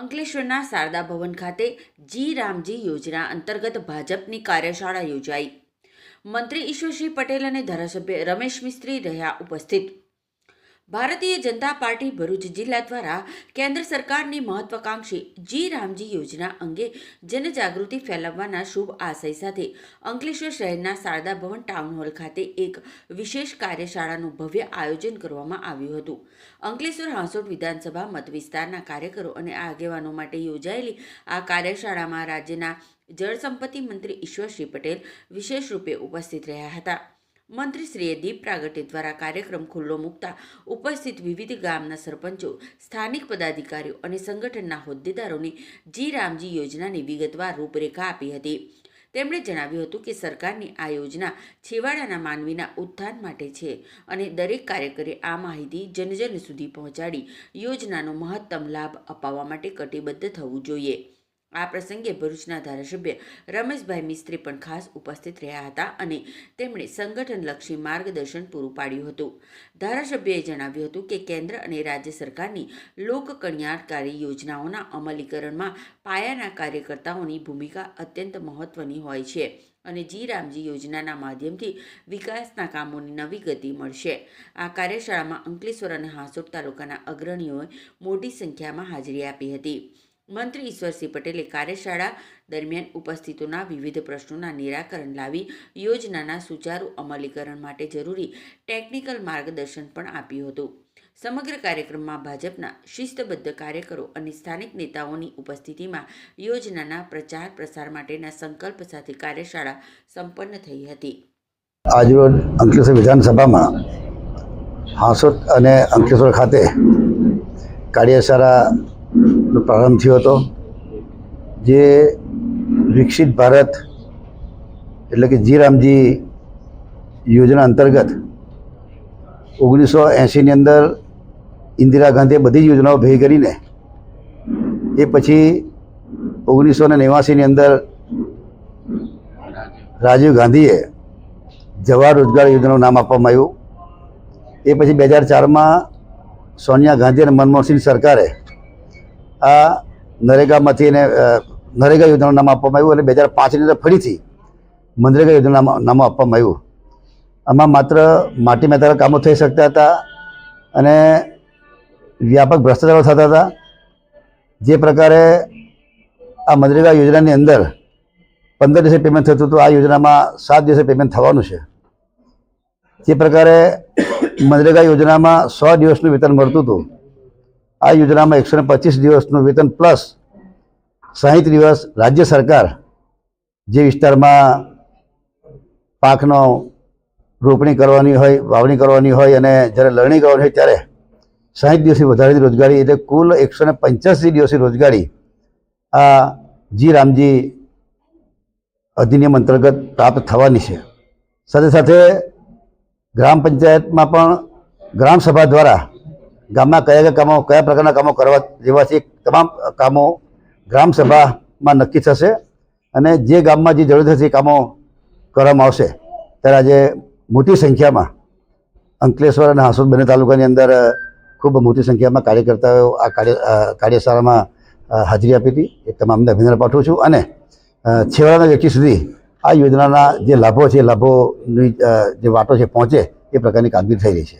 અંકલેશ્વરના શારદા ભવન ખાતે જી રામજી યોજના અંતર્ગત ભાજપની કાર્યશાળા યોજાઈ. મંત્રી ઈશ્વરસિંહ પટેલ અને ધારાસભ્ય રમેશ મિસ્ત્રી રહ્યા ઉપસ્થિત. ભારતીય જનતા પાર્ટી ભરૂચ જિલ્લા દ્વારા કેન્દ્ર સરકારની મહત્વાકાંક્ષી જી રામજી યોજના અંગે જનજાગૃતિ ફેલાવવાના શુભ આશય સાથે અંકલેશ્વર શહેરના શારદા ભવન ટાઉન હોલ ખાતે એક વિશેષ કાર્યશાળાનું ભવ્ય આયોજન કરવામાં આવ્યું હતું. અંકલેશ્વર હાંસોટ વિધાનસભા મત વિસ્તારના કાર્યકરો અને આગેવાનો માટે યોજાયેલી આ કાર્યશાળામાં રાજ્યના જળસંપત્તિ મંત્રી ઈશ્વરસિંહ પટેલ વિશેષ રૂપે ઉપસ્થિત રહ્યા હતા. મંત્રીશ્રીએ દીપ પ્રાગટ્ય દ્વારા કાર્યક્રમ ખુલ્લો મૂકતા ઉપસ્થિત વિવિધ ગામના સરપંચો, સ્થાનિક પદાધિકારીઓ અને સંગઠનના હોદ્દેદારોને જી રામજી યોજનાની વિગતવાર રૂપરેખા આપી હતી. તેમણે જણાવ્યું હતું કે સરકારની આ યોજના છેવાડાના માનવીના ઉત્થાન માટે છે અને દરેક કાર્યકરે આ માહિતી જનજન સુધી પહોંચાડી યોજનાનો મહત્તમ લાભ અપાવવા માટે કટિબદ્ધ થવું જોઈએ. આ પ્રસંગે ભરૂચના ધારાસભ્ય રમેશભાઈ મિસ્ત્રી પણ ખાસ ઉપસ્થિત રહ્યા હતા અને તેમણે સંગઠનલક્ષી માર્ગદર્શન પૂરું પાડ્યું હતું. ધારાસભ્યએ જણાવ્યું હતું કે કેન્દ્ર અને રાજ્ય સરકારની લોક કલ્યાણકારી યોજનાઓના અમલીકરણમાં પાયાના કાર્યકર્તાઓની ભૂમિકા અત્યંત મહત્વની હોય છે અને જી રામજી યોજનાના માધ્યમથી વિકાસના કામોની નવી ગતિ મળશે. આ કાર્યશાળામાં અંકલેશ્વર અને હાંસોટ તાલુકાના અગ્રણીઓએ મોટી સંખ્યામાં હાજરી આપી હતી. મંત્રી ઈશ્વરસિંહ પટેલે કાર્યશાળા દરમિયાન ઉપસ્થિતોના વિવિધ પ્રશ્નોના નિરાકરણ લાવી યોજનાના સુચારુ અમલીકરણ માટે જરૂરી ટેકનિકલ માર્ગદર્શન પણ આપ્યું હતું. સમગ્ર કાર્યક્રમમાં ભાજપના શિસ્તબદ્ધ કાર્યકરો અને સ્થાનિક નેતાઓની ઉપસ્થિતિમાં યોજનાના પ્રચાર પ્રસાર માટેના સંકલ્પ સાથે કાર્યશાળા સંપન્ન થઈ હતી. આજરોજ અંકલેશ્વર વિધાનસભામાં હાંસોટ અને અંકલેશ્વર ખાતે કાર્યશાળાનો પ્રારંભ થયો હતો, જે વિકસિત ભારત એટલે કે જી રામજી યોજના અંતર્ગત ઓગણીસો એંશીની અંદર ઇન્દિરા ગાંધીએ બધી જ યોજનાઓ ભેગી કરીને એ પછી ઓગણીસો ને નેવાસીની અંદર રાજીવ ગાંધીએ જવાહર રોજગાર યોજનાનું નામ આપવામાં આવ્યું. એ પછી બે હજાર ચારમાં સોનિયા ગાંધી અને મનમોહનસિંહ સરકારે આ નરેગામાંથી એને નરેગા યોજનાનું નામ આપવામાં આવ્યું અને બે હજાર પાંચની અંદર ફરીથી મનરેગા યોજના નામ આપવામાં આવ્યું. આમાં માત્ર માટી મહેતાના કામો થઈ શકતા હતા અને વ્યાપક ભ્રષ્ટાચારો થતા હતા. જે પ્રકારે આ મનરેગા યોજનાની અંદર પંદર દિવસે પેમેન્ટ થતું હતું, આ યોજનામાં સાત દિવસે પેમેન્ટ થવાનું છે. જે પ્રકારે મનરેગા યોજનામાં સો દિવસનું વેતન મળતું હતું. આ યોજનામાં એકસો પચીસ દિવસનું વેતન પ્લસ સાહીઠ દિવસ રાજ્ય સરકાર જે વિસ્તારમાં પાકનો રોપણી કરવાની હોય, વાવણી કરવાની હોય અને જ્યારે લણણી કરવાની હોય ત્યારે સાહીઠ દિવસથી વધારેની રોજગારી, એટલે કુલ એકસો ને પંચ્યાસી દિવસની રોજગારી આ જી રામજી અધિનિયમ અંતર્ગત પ્રાપ્ત થવાની છે. સાથે સાથે ગ્રામ પંચાયતમાં પણ ગ્રામ સભા દ્વારા ગામમાં કયા કયા કામો, કયા પ્રકારના કામો કરવા જેવા છે તમામ કામો ગ્રામ સભામાં નક્કી થશે અને જે ગામમાં જે જરૂર થશે એ કામો કરવામાં આવશે. ત્યારે આજે મોટી સંખ્યામાં અંકલેશ્વર અને હાંસોદ બંને તાલુકાની અંદર ખૂબ મોટી સંખ્યામાં કાર્યકર્તાઓ આ કાર્ય કાર્યશાળામાં હાજરી આપી હતી. એ તમામને અભિનંદન પાઠવું છું. અને છેવાડાના વ્યક્તિ સુધી આ યોજનાના જે લાભો છે, લાભોની જે વાટો છે, પહોંચે એ પ્રકારની કામગીરી થઈ રહી છે.